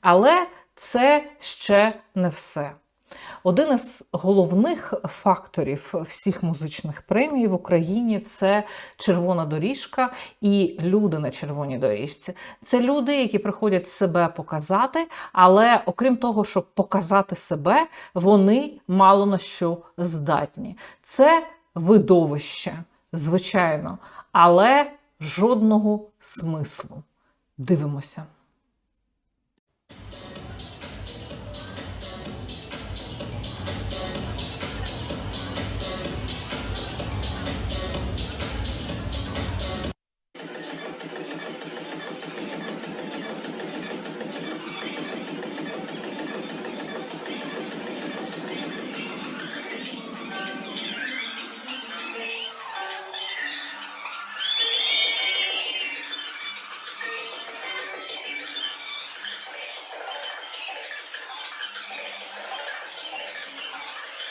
Але це ще не все. Один із головних факторів всіх музичних премій в Україні це червона доріжка і люди на червоній доріжці. Це люди, які приходять себе показати, але окрім того, щоб показати себе, вони мало на що здатні. Це видовище, звичайно, але жодного смислу. Дивимося.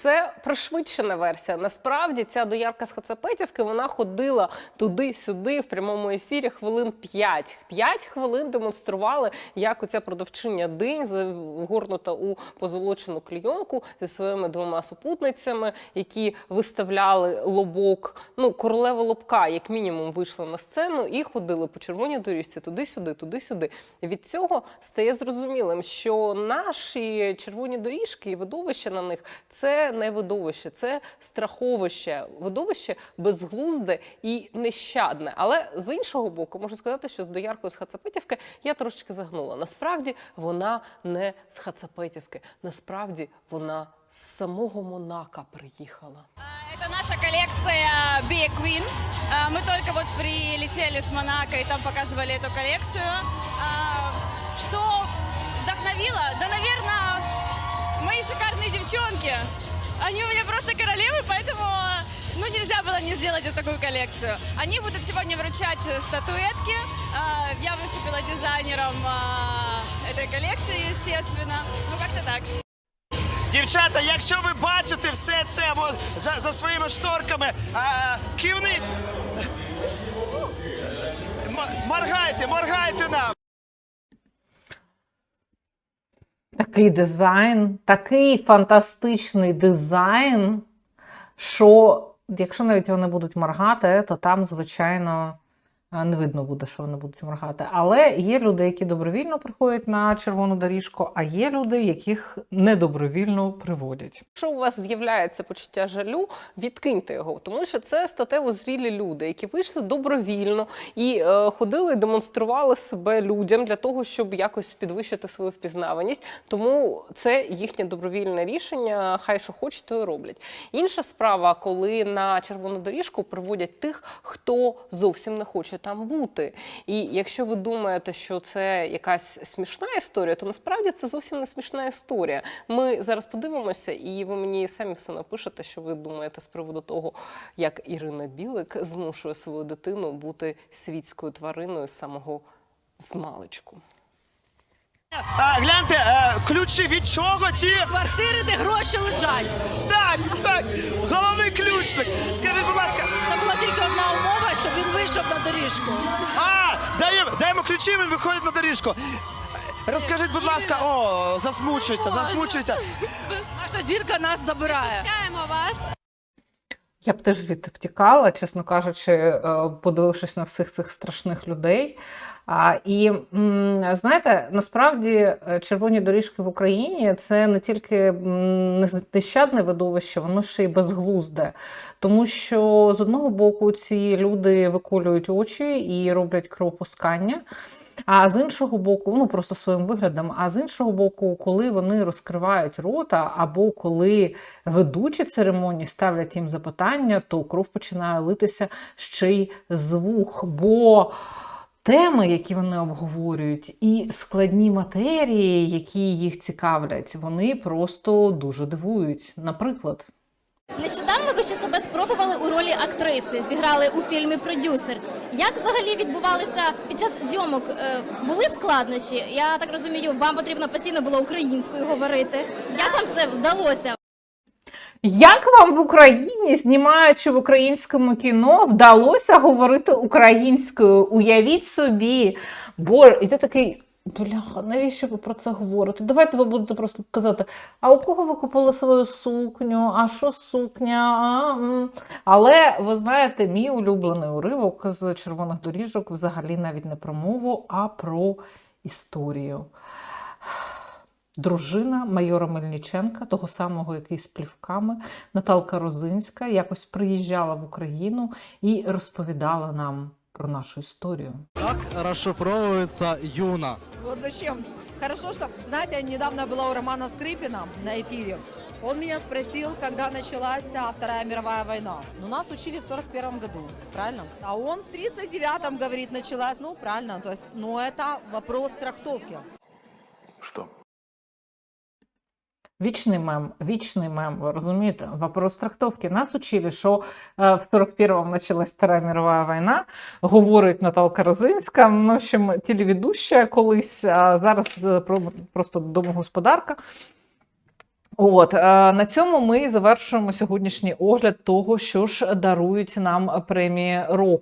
Це пришвидшена версія. Насправді ця доярка з Хацапетівки вона ходила туди-сюди в прямому ефірі хвилин 5. 5 хвилин демонстрували, як оця продавчиня динь загорнута у позолочену клійонку зі своїми двома супутницями, які виставляли лобок. Ну, королева лобка, як мінімум, вийшла на сцену і ходили по червоній доріжці туди-сюди, туди-сюди. Від цього стає зрозумілим, що наші червоні доріжки і видовище на них це не видовище, це страховище, видовище безглузде і нещадне. Але з іншого боку, можу сказати, що з дояркою з Хацапетівки я трошечки загнула. Насправді вона не з Хацапетівки, насправді вона з самого Монака приїхала. Это наша коллекция Be a Queen. А, Мы только вот прилетели с Монако и там показывали эту коллекцию. А, Что вдохновило? Да, наверное, мои шикарные девчонки. Они у меня просто королевы, поэтому ну, нельзя было не сделать вот такую коллекцию. Они будут сегодня вручать статуэтки. А, Я выступила дизайнером а, этой коллекции, естественно. Ну, как-то так. Дівчата, якщо ви бачите все це от, за, за своїми шторками, а, кивніть. М- моргайте, моргайте нам. Такий дизайн, такий фантастичний дизайн, що якщо навіть вони будуть моргати, то там, звичайно, не видно буде, що вони будуть моргати. Але є люди, які добровільно приходять на червону доріжку, а є люди, яких недобровільно приводять. Якщо у вас з'являється почуття жалю, відкиньте його, тому що це статево зрілі люди, які вийшли добровільно і е, ходили демонстрували себе людям для того, щоб якось підвищити свою впізнаваність. Тому це їхнє добровільне рішення. Хай що хочуть, то і роблять. Інша справа, коли на червону доріжку приводять тих, хто зовсім не хоче там бути. І якщо ви думаєте, що це якась смішна історія, то насправді це зовсім не смішна історія. Ми зараз подивимося, і ви мені самі все напишете, що ви думаєте з приводу того, як Ірина Білик змушує свою дитину бути світською твариною самого змалечку. А, гляньте, е, ключі від чого ті? Квартири, де гроші лежать. Так, так, головний ключник. Скажіть, будь ласка, Це була тільки одна умова, щоб він вийшов на доріжку. а, даємо, даємо ключі, він виходить на доріжку. Розкажіть, будь ласка, о, засмучується, засмучується. Наша зірка нас забирає. Я б теж звідти втікала, чесно кажучи, е, подивившись на всіх цих страшних людей. І знаєте, насправді е, червоні доріжки в Україні це не тільки нещадне видовище, воно ще й безглузде. Тому що з одного боку ці люди виколюють очі і роблять кровопускання. А з іншого боку, ну просто своїм виглядом. А з іншого боку, коли вони розкривають рота, або коли ведучі церемонії ставлять їм запитання, то кров починає литися ще й з вух. Бо теми, які вони обговорюють, і складні матерії, які їх цікавлять, вони просто дуже дивують. Наприклад. Нещодавно ви ще себе спробували у ролі актриси, зіграли у фільмі Продюсер. Як взагалі відбувалися під час зйомок? Е, Були складнощі? Я так розумію, вам потрібно постійно було українською говорити. Як вам це вдалося? Як вам в Україні, знімаючи в українському кіно, вдалося говорити українською? Уявіть собі, бо і ти такий. Бляха, навіщо ви про це говорите? Давайте ви будете просто казати, а у кого ви купили свою сукню? А що сукня? А, м». Але ви знаєте, мій улюблений уривок з червоних доріжок взагалі навіть не про мову, а про історію. Дружина майора Мельниченка, того самого, який з плівками, Наталка Розинська, якось приїжджала в Україну і розповідала нам про нашу історію. Как расшифровывается Юна? Вот зачем? Хорошо, что, знаете, недавно была у Романа Скрипина на эфире. Он меня спросил, когда началась а, Вторая мировая война. Ну, нас учили в 41 году, правильно? А он в 39-м говорит, началась, ну, правильно, то есть, ну, это вопрос трактовки. Вічний мем, вічний мем, ви розумієте? Вопрос трактовки. Нас учили, що е, в 41-му почалась Вторая мирова війна, говорить Наталка Розинська, ну, в телеведуща колись, а зараз е, просто домогосподарка. От е, на цьому ми завершуємо сьогоднішній огляд того, що ж дарують нам премії року.